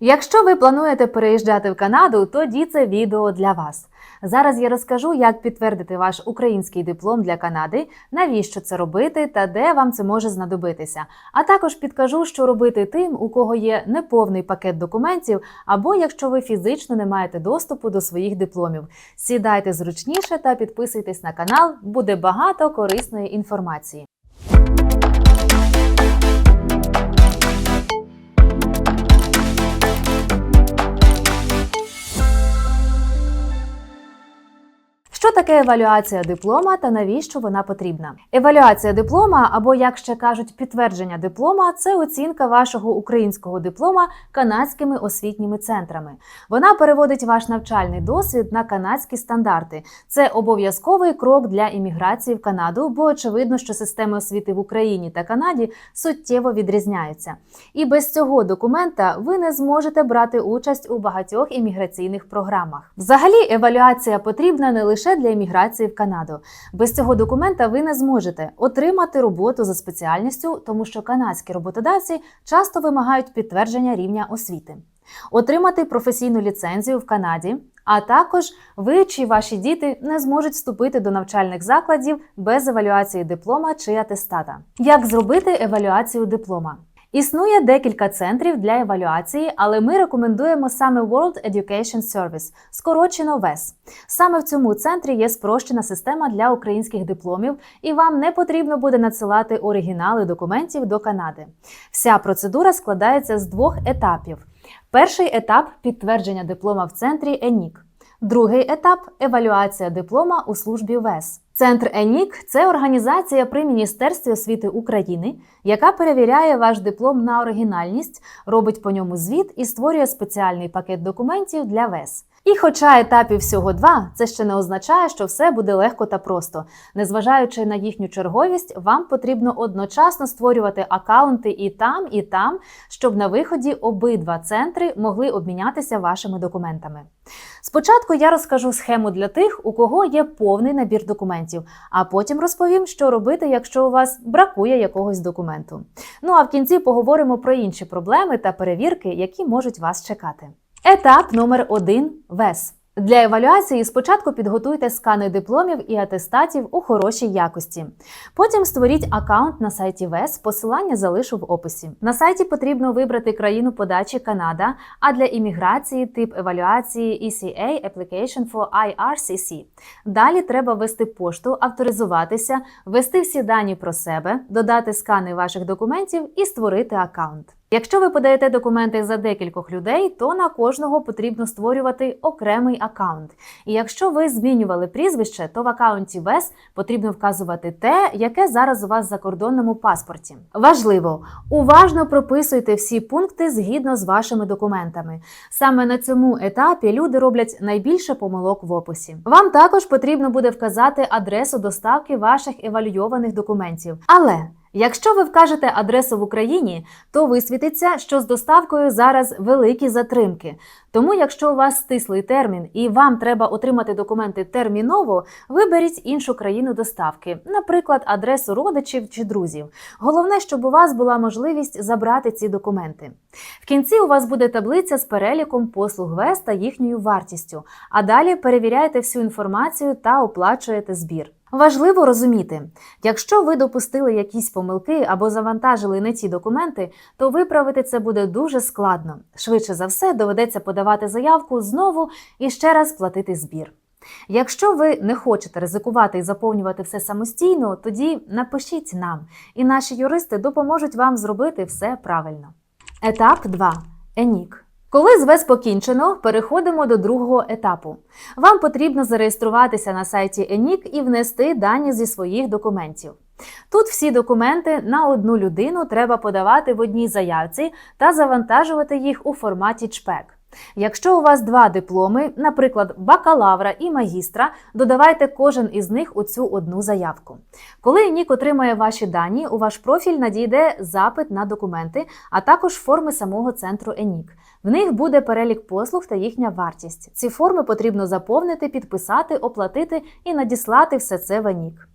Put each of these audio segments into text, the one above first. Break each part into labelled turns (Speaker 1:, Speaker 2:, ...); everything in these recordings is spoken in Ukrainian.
Speaker 1: Якщо ви плануєте переїжджати в Канаду, тоді це відео для вас. Зараз я розкажу, як підтвердити ваш український диплом для Канади, навіщо це робити та де вам це може знадобитися. А також підкажу, що робити тим, у кого є неповний пакет документів, або якщо ви фізично не маєте доступу до своїх дипломів. Сідайте зручніше та підписуйтесь на канал, буде багато корисної інформації. Що таке евалюація диплома та навіщо вона потрібна? Евалюація диплома, або як ще кажуть, підтвердження диплома це оцінка вашого українського диплома канадськими освітніми центрами. Вона переводить ваш навчальний досвід на канадські стандарти. Це обов'язковий крок для імміграції в Канаду, бо очевидно, що системи освіти в Україні та Канаді суттєво відрізняються. І без цього документа ви не зможете брати участь у багатьох імміграційних програмах. Взагалі, евалюація потрібна не лише для імміграції в Канаду. Без цього документа ви не зможете отримати роботу за спеціальністю, тому що канадські роботодавці часто вимагають підтвердження рівня освіти, отримати професійну ліцензію в Канаді. А також ви чи ваші діти не зможуть вступити до навчальних закладів без евалюації диплома чи атестата. Як зробити евалюацію диплома? Існує декілька центрів для евалюації, але ми рекомендуємо саме World Education Service, скорочено WES. Саме в цьому центрі є спрощена система для українських дипломів, і вам не потрібно буде надсилати оригінали документів до Канади. Вся процедура складається з двох етапів. Перший етап підтвердження диплома в центрі ЕНІК. Другий етап евалюація диплома у службі ВЕС. Центр ЕНІК це організація при Міністерстві освіти України, яка перевіряє ваш диплом на оригінальність, робить по ньому звіт і створює спеціальний пакет документів для ВЕС. І хоча етапів всього два, це ще не означає, що все буде легко та просто. Незважаючи на їхню черговість, вам потрібно одночасно створювати акаунти і там, і там, щоб на виході обидва центри могли обмінятися вашими документами. Спочатку я розкажу схему для тих, у кого є повний набір документів, а потім розповім, що робити, якщо у вас бракує якогось документу. Ну а в кінці поговоримо про інші проблеми та перевірки, які можуть вас чекати. Етап номер 1 ВЕС. Для евалюації спочатку підготуйте скани дипломів і атестатів у хорошій якості. Потім створіть аккаунт на сайті ВЕС, посилання залишу в описі. На сайті потрібно вибрати країну подачі Канада, а для імміграції тип евалюації ECA Application for IRCC. Далі треба ввести пошту, авторизуватися, ввести всі дані про себе, додати скани ваших документів і створити аккаунт. Якщо ви подаєте документи за декількох людей, то на кожного потрібно створювати окремий аккаунт. І якщо ви змінювали прізвище, то в аккаунті ВЕС потрібно вказувати те, яке зараз у вас в закордонному паспорті. Важливо, уважно прописуйте всі пункти згідно з вашими документами. Саме на цьому етапі люди роблять найбільше помилок в описі. Вам також потрібно буде вказати адресу доставки ваших евалюйованих документів. Але Якщо ви вкажете адресу в Україні, то висвітиться, що з доставкою зараз великі затримки. Тому, якщо у вас стислий термін і вам треба отримати документи терміново, виберіть іншу країну доставки, наприклад, адресу родичів чи друзів. Головне, щоб у вас була можливість забрати ці документи. В кінці у вас буде таблиця з переліком послуг ВЕС та їхньою вартістю. А далі перевіряйте всю інформацію та оплачуєте збір. Важливо розуміти, якщо ви допустили якісь помилки або завантажили не ті документи, то виправити це буде дуже складно. Швидше за все, доведеться подавати заявку знову і ще раз платити збір. Якщо ви не хочете ризикувати і заповнювати все самостійно, тоді напишіть нам, і наші юристи допоможуть вам зробити все правильно. Етап 2. ЕНІК. Коли звез покінчено, переходимо до другого етапу. Вам потрібно зареєструватися на сайті ЕНІК і внести дані зі своїх документів. Тут всі документи на одну людину треба подавати в одній заявці та завантажувати їх у форматі ЧПЕК. Якщо у вас два дипломи, наприклад, бакалавра і магістра, додавайте кожен із них у цю одну заявку. Коли НІК отримає ваші дані, у ваш профіль надійде запит на документи, а також форми самого центру ЕНІК. В них буде перелік послуг та їхня вартість. Ці форми потрібно заповнити, підписати, оплатити і надіслати все це в ЕНІК.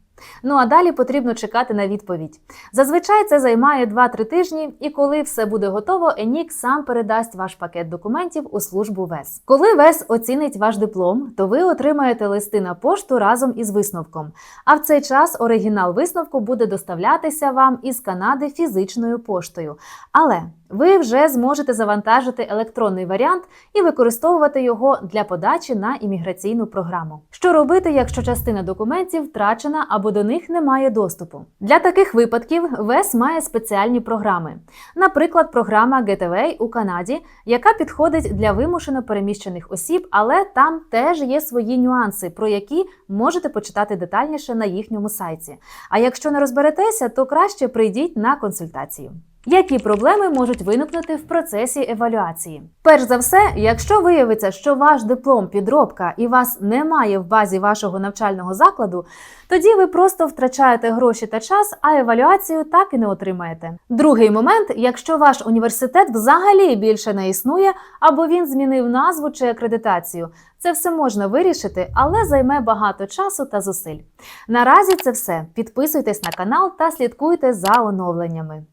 Speaker 1: Ну а далі потрібно чекати на відповідь. Зазвичай це займає 2-3 тижні, і коли все буде готово, Енік сам передасть ваш пакет документів у службу ВЕС. Коли ВЕС оцінить ваш диплом, то ви отримаєте листи на пошту разом із висновком. А в цей час оригінал висновку буде доставлятися вам із Канади фізичною поштою. Але ви вже зможете завантажити електронний варіант і використовувати його для подачі на імміграційну програму. Що робити, якщо частина документів втрачена або до них немає доступу? Для таких випадків ВЕС має спеціальні програми. Наприклад, програма Getaway у Канаді, яка підходить для вимушено переміщених осіб, але там теж є свої нюанси, про які можете почитати детальніше на їхньому сайті. А якщо не розберетеся, то краще прийдіть на консультацію. Які проблеми можуть виникнути в процесі евалюації? Перш за все, якщо виявиться, що ваш диплом підробка і вас немає в базі вашого навчального закладу, тоді ви просто втрачаєте гроші та час, а евалюацію так і не отримаєте. Другий момент, якщо ваш університет взагалі більше не існує, або він змінив назву чи акредитацію, це все можна вирішити, але займе багато часу та зусиль. Наразі це все. Підписуйтесь на канал та слідкуйте за оновленнями.